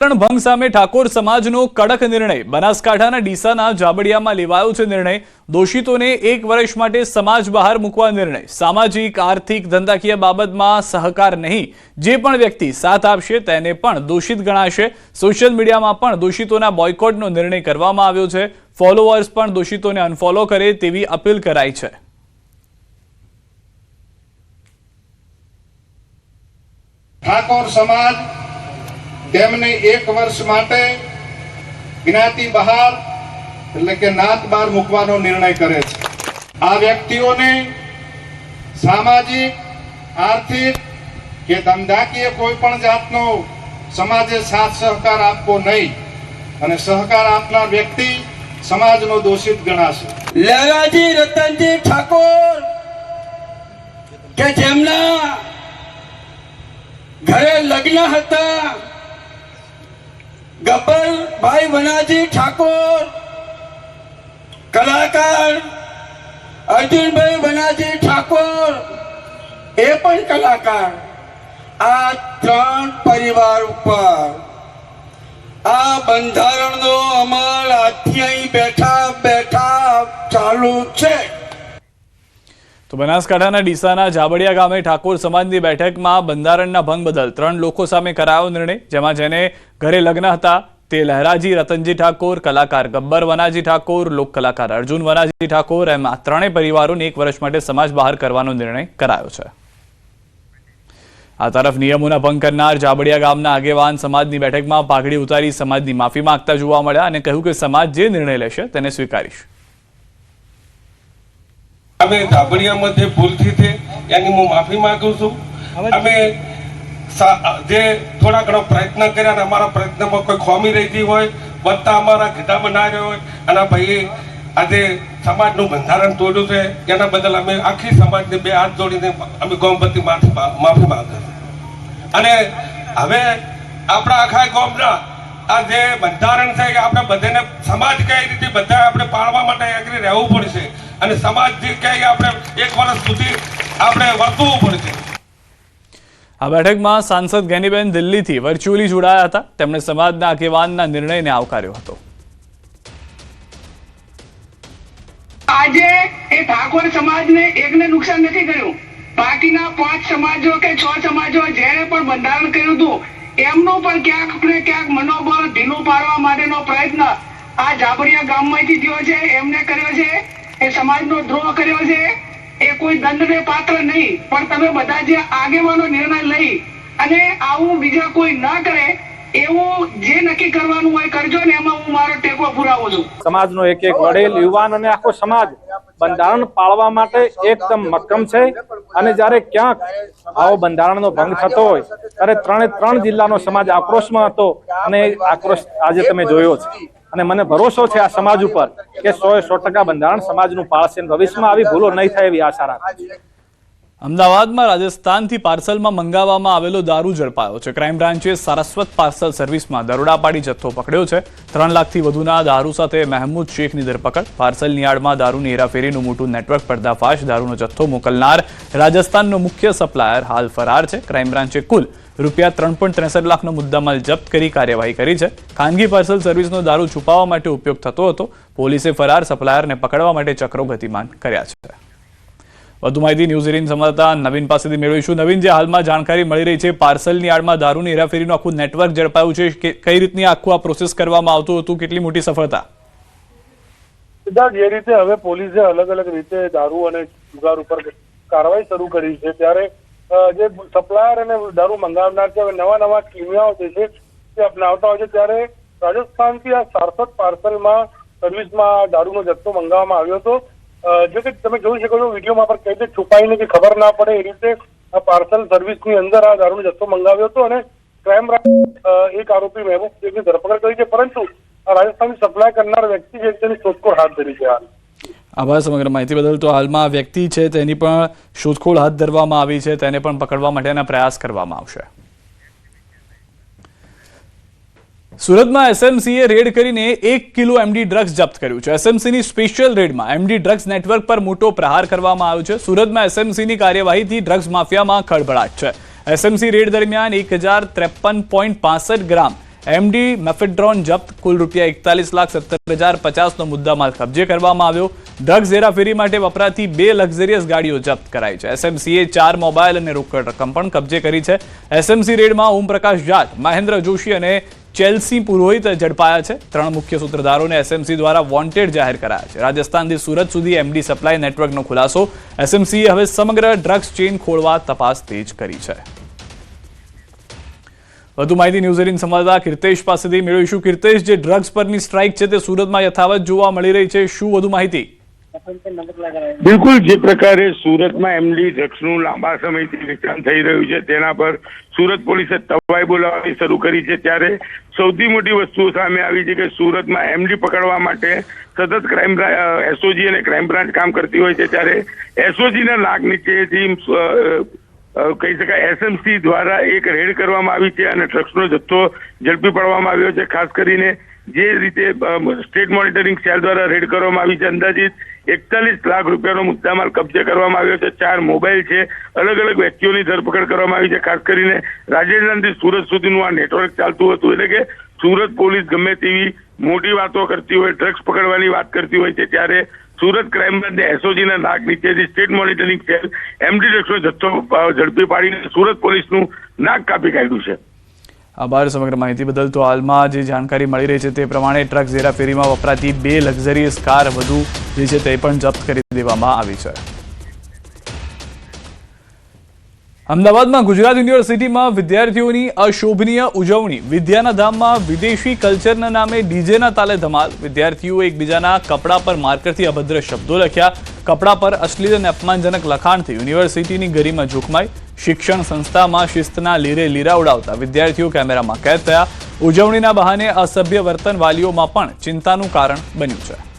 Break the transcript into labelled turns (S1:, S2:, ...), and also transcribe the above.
S1: ભંગ સામે ઠાકોર સમાજનો કડક નિર્ણય. બનાસકાંઠાના ડીસાના જાબડિયામાં લેવાયો છે નિર્ણય. દોષિતોને એક વર્ષ માટે સમાજ બહાર મૂકવા નિર્ણય. સામાજિક, આર્થિક, ધંધાકીય બાબતમાં સહકાર નહીં. જે પણ વ્યક્તિ સાથ આપશે તેને પણ દોષિત ગણાશે. સોશિયલ મીડિયામાં પણ દોષિતોના બોયકોટનો નિર્ણય કરવામાં આવ્યો છે. ફોલોઅર્સ પણ દોષિતોને અનફોલો કરે તેવી અપીલ કરાઈ છે.
S2: ઠાકોર સમાજ તેમને એક વર્ષ માટે જ્ઞાતિ બહાર, એટલે કે નાત બહાર મૂકવાનો નિર્ણય કરે છે. આ વ્યક્તિઓને સામાજિક, આર્થિક કે ધંધાકીય કોઈ પણ જાતનો સમાજે સાથ સહકાર આપવો નહીં અને સહકાર આપનાર વ્યક્તિ સમાજનો દોષિત ગણાશે.
S3: લાલાજી રતનજી ઠાકોર કે જેમના ઘરે લગ્ન હતા ગબ્બરભાઈ વનાજી ઠાકોર, કલાકાર અર્જુનભાઈ વનાજી ઠાકોર, એ પણ કલાકાર. આ ત્રણ પરિવાર ઉપર આ બંધારણનો અમલ આજથી અહીં બેઠા બેઠા ચાલુ છે.
S1: તો બનાસકાંઠાના ડીસાના જાબડિયા ગામે ઠાકોર સમાજની બેઠકમાં બંધારણના ભંગ બદલ ત્રણ લોકો સામે કરાયો નિર્ણય, જેમાં જેને ઘરે લગ્ન હતા તે લહેરાજી, રતનજી ઠાકોર, કલાકાર ગબ્બર વનાજી ઠાકોર, લોક કલાકાર અર્જુન વનાજી ઠાકોર, એમ આ ત્રણેય પરિવારોને એક વર્ષ માટે સમાજ બહાર કરવાનો નિર્ણય કરાયો છે. આ તરફ નિયમોના ભંગ કરનાર જાબડિયા ગામના આગેવાન સમાજની બેઠકમાં પાઘડી ઉતારી સમાજની માફી માંગતા જોવા મળ્યા અને કહ્યું કે સમાજ જે નિર્ણય લેશે તેને સ્વીકારીશ.
S4: અમે ધાબડિયામાં જે ભૂલથી છે એની હું માફી માંગુ છું. અમે જે થોડા ઘણો પ્રયત્ન કર્યા અને અમારા પ્રયત્નમાં કોઈ ખોમી રહેતી હોય બધા અમારા ઘેટા ના રહ્યો હોય અને ભાઈએ આજે સમાજનું બંધારણ તોડ્યું છે એના બદલ અમે આખી સમાજને બે હાથ જોડીને અમે ગૌમપતિ માફી માફી માંગીએ અને હવે આપણા આખા ગોમના આ જે બંધારણ છે એ આપણે બધાને સમાજ કઈ રીતે બધા આપણે પાળવા માટે એગ્રી રહેવું પડશે અને સમાજ જે કહે કે આપણે એક વર્ષ સુધી આપણે વર્તવું પડશે.
S1: આ બેઠકમાં સાંસદ ગેનીબેન દિલ્હીથી વર્ચ્યુઅલી જોડાયા હતા. તેમણે સમાજના આગેવાનના નિર્ણયને આવકાર્યો હતો.
S5: આજે એ ઠાકોર સમાજને એકને નુકસાન નથી કર્યું. બાકીના પાંચ સમાજો કે છ સમાજો જેને પણ બંધારણ કર્યું હતું એમનું પણ ક્યાંક ને ક્યાંક મનોબળ ઢીલું પાડવા માટેનો પ્રયત્ન આ જાબરિયા ગામમાંથી થયો છે એમને કર્યો છે. એ સમાજનો દ્રોહ કર્યો છે. એ કોઈ દંડને પાત્ર નહીં, પણ તમે બધા જે આગેવાનો નિર્ણય લઈ અને આવું બીજા કોઈ ન કરે, એવું જે નક્કી કરવાનું હોય કરજો
S6: સમાજ બંધારણ પાળવા માટે એકદમ મક્કમ છે. અને જ્યારે ક્યાંક આવો બંધારણનો ભંગ થતો હોય, ત્યારે ત્રણે ત્રણ જિલ્લાનો સમાજ આક્રોશમાં હતો અને આક્રોશ આજે તમે જોયો છે. અને મને ભરોસો છે આ સમાજ ઉપર કે સો સો ટકા બંધારણ સમાજનું પાળશે ભવિષ્યમાં આવી ભૂલો નહીં થાય એવી આશા રાખું.
S1: અમદાવાદમાં રાજસ્થાનથી પાર્સલમાં મંગાવવામાં આવેલો દારૂ ઝડપાયો છે. ક્રાઇમ બ્રાન્ચે સારસ્વત પાર્સલ સર્વિસમાં દરોડા પાડી જથ્થો પકડ્યો છે. ત્રણ લાખથી વધુના દારૂ સાથે મહેમૂદ શેખની ધરપકડ. પાર્સલની આડમાં દારૂની હેરાફેરીનું મોટું નેટવર્ક પર્દાફાશ. દારૂનો જથ્થો મોકલનાર રાજસ્થાનનો મુખ્ય સપ્લાયર હાલ ફરાર છે. ક્રાઇમ બ્રાન્ચે કુલ રૂપિયા ત્રણ પોઈન્ટ ત્રેસઠ લાખનો મુદ્દામાલ જપ્ત કરી કાર્યવાહી કરી છે. ખાનગી પાર્સલ સર્વિસનો દારૂ છુપાવવા માટે ઉપયોગ થતો હતો. પોલીસે ફરાર સપ્લાયરને પકડવા માટે ચક્રો ગતિમાન કર્યા છે. વધુ માહિતી ન્યૂઝ એટીન સંવાદદાતા નવીન પાસેથી મેળવીશું. નવીન, જે હાલમાં જાણકારી મળી રહી છે, પાર્સલની આડમાં દારૂની હેરાફેરીનું આખું નેટવર્ક ઝડપાયું છે. કઈ રીતની આખું આ પ્રોસેસ કરવામાં આવતું હતું? કેટલી મોટી સફળતા?
S7: સિદ્ધાર્થ, જે રીતે હવે પોલીસે અલગ અલગ રીતે દારૂ અને જુગાર ઉપર કાર્યવાહી શરૂ કરી છે, ત્યારે જે સપ્લાયર અને દારૂ મંગાવનાર છે, હવે નવા નવા કિમિયાઓ જે છે તે અપનાવતા હોય છે. ત્યારે રાજસ્થાનથી આ સારસ્વત પાર્સલમાં, સર્વિસમાં દારૂનો જથ્થો મંગાવવામાં આવ્યો હતો. જો કે તમે જોઈ શકો છો, વિડીયોમાં પણ કઈ રીતે છુપાઈને કે ખબર ના પડે એ રીતે આ પાર્સલ સર્વિસની અંદર આ દારૂનો જથ્થો મંગાવ્યો હતો અને ક્રાઇમ એક આરોપી મહેબૂબ શેખની ધરપકડ કરી છે, પરંતુ રાજસ્થાનની સપ્લાય કરનાર વ્યક્તિ છે તેની શોધખોળ હાથ ધરી છે હાલ.
S1: આભાર સમગ્ર માહિતી બદલ. તો હાલમાં વ્યક્તિ છે તેની પણ શોધખોળ હાથ ધરવામાં આવી છે, તેને પણ પકડવા માટેના પ્રયાસ કરવામાં આવશે. સુરતમાં એસએમસીએ રેડ કરીને એક કિલો એમડી ડ્રગ્સ જપ્ત કર્યું છે. એસએમસીની સ્પેશિયલ રેડમાં એમડી ડ્રગ્સ નેટવર્ક પર મોટો પ્રહાર કરવામાં આવ્યો છે. સુરતમાં એસએમસીની કાર્યવાહીથી ડ્રગ્સ માફિયામાં ખળભળાટ છે. એસએમસી રેડ દરમિયાન એક હજાર ત્રેપન પોઈન્ટ પાસઠ ગ્રામ એમડી મેફેડ્રોન જપ્ત, કુલ રૂપિયા એકતાલીસ લાખ સત્તર હજાર પચાસનો મુદ્દામાલ કબજે કરવામાં આવ્યો. ડ્રગ્સ હેરાફેરી માટે વપરાતી બે લક્ઝરિયસ ગાડીઓ જપ્ત કરાઈ છે. એસએમસીએ ચાર મોબાઈલ અને રોકડ રકમ પણ કબજે કરી છે. એસએમસી રેડમાં ઓમપ્રકાશ જાટ, મહેન્દ્ર જોશી અને ચેલ્સી, પુરોહિત, ઝડપાયા છે. ત્રણ મુખ્ય સૂત્રધારોને એસએમસી દ્વારા વોન્ટેડ જાહેર કરાયા છે. રાજસ્થાનથી સુરત સુધી એમડી સપ્લાય નેટવર્કનો ખુલાસો. એસએમસીએ હવે સમગ્ર ડ્રગ્સ ચેઇન ખોળવા તપાસ તેજ કરી છે. વધુ માહિતી ન્યૂઝ એટીન સંવાદદાતા કીર્તેશ પાસેથી મેળવીશું. કીર્તેશ, જે ડ્રગ્સ પરની સ્ટ્રાઇક છે તે સુરતમાં યથાવત જોવા મળી રહી છે. શું વધુ માહિતી?
S8: બિલકુલ, જે પ્રકારે સુરતમાં એમડી ડ્રગ્સનું લાંબા સમયથી વેચાણ થઈ રહ્યું છે, તેના પર સુરત પોલીસે તવાઈ બોલાવવાની શરૂ કરી છે. ત્યારે સૌથી મોટી વસ્તુ સામે આવી છે કે સુરતમાં એમડી પકડવા માટે સતત ક્રાઇમ એસઓજી અને ક્રાઇમ બ્રાન્ચ કામ કરતી હોય છે. ત્યારે એસઓજીના લાગ નીચેથી કહી શકાય, એસએમસી દ્વારા એક રેડ કરવામાં આવી છે અને ડ્રગ્સનો જથ્થો ઝડપી પાડવામાં આવ્યો છે. ખાસ કરીને જે રીતે સ્ટેટ મોનિટરિંગ સેલ દ્વારા રેડ કરવામાં આવી છે, અંદાજિત એકતાલીસ લાખ રૂપિયાનો મુદ્દામાલ કબજે કરવામાં આવ્યો છે. ચાર મોબાઈલ છે. અલગ અલગ વ્યક્તિઓની ધરપકડ કરવામાં આવી છે. ખાસ કરીને રાજસ્થાનથી સુરત સુધીનું આ નેટવર્ક ચાલતું હતું. એટલે કે સુરત પોલીસ ગમે તેવી મોટી વાતો કરતી હોય, ડ્રગ્સ પકડવાની વાત કરતી હોય છે, ત્યારે સુરત ક્રાઇમ બ્રાન્ચે એસઓજીના નાક નીચેથી સ્ટેટ મોનિટરિંગ સેલ એમડી ડ્રગ્સનો જથ્થો ઝડપી પાડીને સુરત પોલીસનું નાક કાપી કાઢ્યું છે.
S1: આભાર સમગ્ર માહિતી બદલ તો હાલમાં જે જાણકારી મળી રહી છે તે પ્રમાણે ટ્રક ઝેરાફેરીમાં વપરાતી બે લક્ઝરીયસ કાર વધુ જે છે તે પણ જપ્ત કરી દેવામાં આવી છે. અમદાવાદમાં ગુજરાત યુનિવર્સિટીમાં વિદ્યાર્થીઓની અશોભનીય ઉજવણી. વિદ્યાના ધામમાં વિદેશી કલ્ચરના નામે ડીજેના તાલે ધમાલ. વિદ્યાર્થીઓ એકબીજાના કપડા પર માર્કરથી અભદ્ર શબ્દો લખ્યા. કપડા પર અશ્લીલ અને અપમાનજનક લખાણથી યુનિવર્સિટીની ગરિમા જોખમાઈ. શિક્ષણ સંસ્થામાં શિસ્તના લીરે લીરા ઉડાવતા. વિદ્યાર્થીઓ કેમેરામાં કેદ થયા. ઉજવણીના બહાને અસભ્ય વર્તન વાલીઓમાં પણ ચિંતાનું કારણ બન્યું છે.